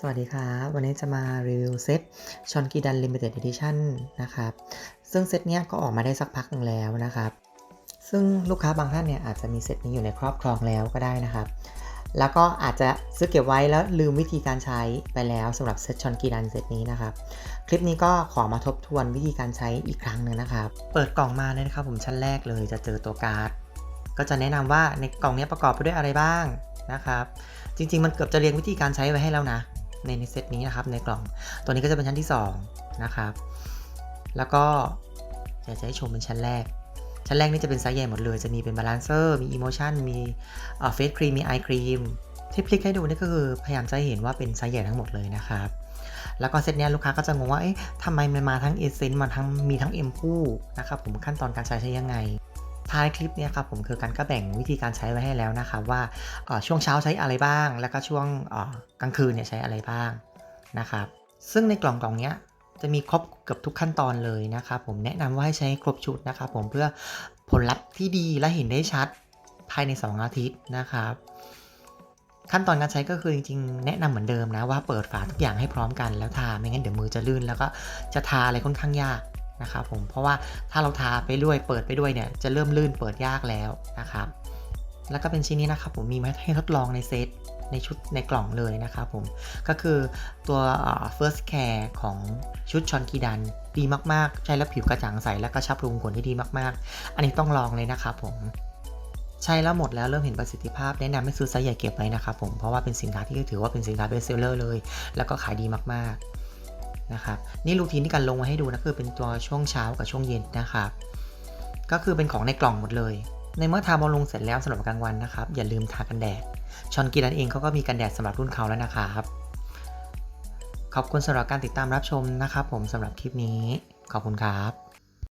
สวัสดีครับ วันนี้จะมารีวิวเซตชอนกีดัน Limited Edition นนะครับ ซึ่งเซตเนี้ยก็ออกมาได้สักพักนึงแล้วนะครับ ซึ่งลูกค้าบางท่านเนี่ยอาจจะมีเซตนี้อยู่ในครอบครองแล้วก็ได้นะครับ แล้วก็อาจจะซื้อเก็บไว้แล้วลืมวิธีการใช้ไปแล้วสำหรับเซตชอนกีดันเซตนี้นะครับ คลิปนี้ก็ขอมาทบทวนวิธีการใช้อีกครั้งหนึ่งนะครับ เปิดกล่องมาเนี่ยนะครับผมชั้นแรกเลยจะเจอตัวการ์ด ก็จะแนะนำว่าในกล่องนี้ประกอบไปด้วยอะไรบ้างนะครับ จริง ๆ มันเกือบจะเรียงวิธีการใช้ไว้ให้แล้วนะ ในในเซตนี้นะครับในกล่อง ตัวนี้ก็จะเป็นชั้นที่ 2 นะครับ แล้วก็อยากจะให้ชมเป็นชั้นแรก ชั้นแรกนี่จะเป็นไซส์ใหญ่หมดเลย จะมีเป็นบาลานเซอร์ มีอิโมชันมีเฟสครีม มีไอครีม ที่พลิกให้ดูนี่ก็คือพยายามจะให้เห็นว่าเป็นไซส์ใหญ่ทั้งหมดเลยนะครับแล้วก็เซตเนี้ยลูกค้าก็จะงงว่า เอ๊ะทำไมมันมาทั้งเอเซนต์มาทั้งมีทั้งเอ็มคู่นะครับผมขั้นตอนการใช้ใช้ยังไง ท้ายคลิปเนี่ยครับผมคือการก็แบ่งวิธีการใช้ไว้ให้แล้วนะครับว่าช่วงเช้าใช้อะไรบ้าง แล้วก็ช่วงกลางคืนเนี่ยใช้อะไรบ้างนะครับซึ่งในกล่องกล่องเนี้ยจะมีครบเกือบทุกขั้นตอนเลยนะครับผมแนะนำว่าให้ใช้ครบชุดนะครับผมเพื่อผลลัพธ์ที่ดีและเห็นได้ชัดภายใน 2 อาทิตย์นะครับ ขั้นตอนการใช้ก็คือจริงๆ แนะนำเหมือนเดิมนะว่าเปิดฝาทุกอย่างให้พร้อมกันแล้วทาไม่งั้นเดี๋ยวมือจะลื่นแล้วก็จะทาอะไรค่อนข้างยาก นะครับผมเพราะว่าถ้าเราทาไปด้วยเปิดไปด้วยเนี่ยจะเริ่มลื่นเปิดยากแล้วนะครับแล้วก็เป็นชิ้นนี้นะครับผมมีมาให้ทดลองในเซตในชุดในกล่องเลยนะครับผมก็คือตัว first care ของชุดชอนกีดันดีมากๆ ใช้แล้วผิวกระจ่างใสและกระชับรูขุมขนที่ดีมากๆ อันนี้ต้องลองเลยนะครับผมใช้แล้วหมดแล้วเริ่มเห็นประสิทธิภาพแนะนำให้ซื้อไซส์ใหญ่เก็บไว้นะครับผมเพราะว่าเป็นสินค้าที่ถือว่าเป็นสินค้าเบสเซลเลอร์เลย แล้วก็ขายดีมากๆ นะครับนี่รูทีนที่การลงมาให้ดูนะคือเป็นตัวช่วงเช้ากับช่วงเย็นนะครับก็คือเป็นของในกล่องหมดเลย ในเมื่อทาบอลลงเสร็จแล้วสำหรับกลางวันนะครับอย่าลืมทากันแดดชอนกีรันเองเขาก็มีกันแดดสำหรับรุ่นเขาแล้วนะครับขอบคุณสำหรับการติดตามรับชมนะครับ ผมสำหรับคลิปนี้ขอบคุณครับ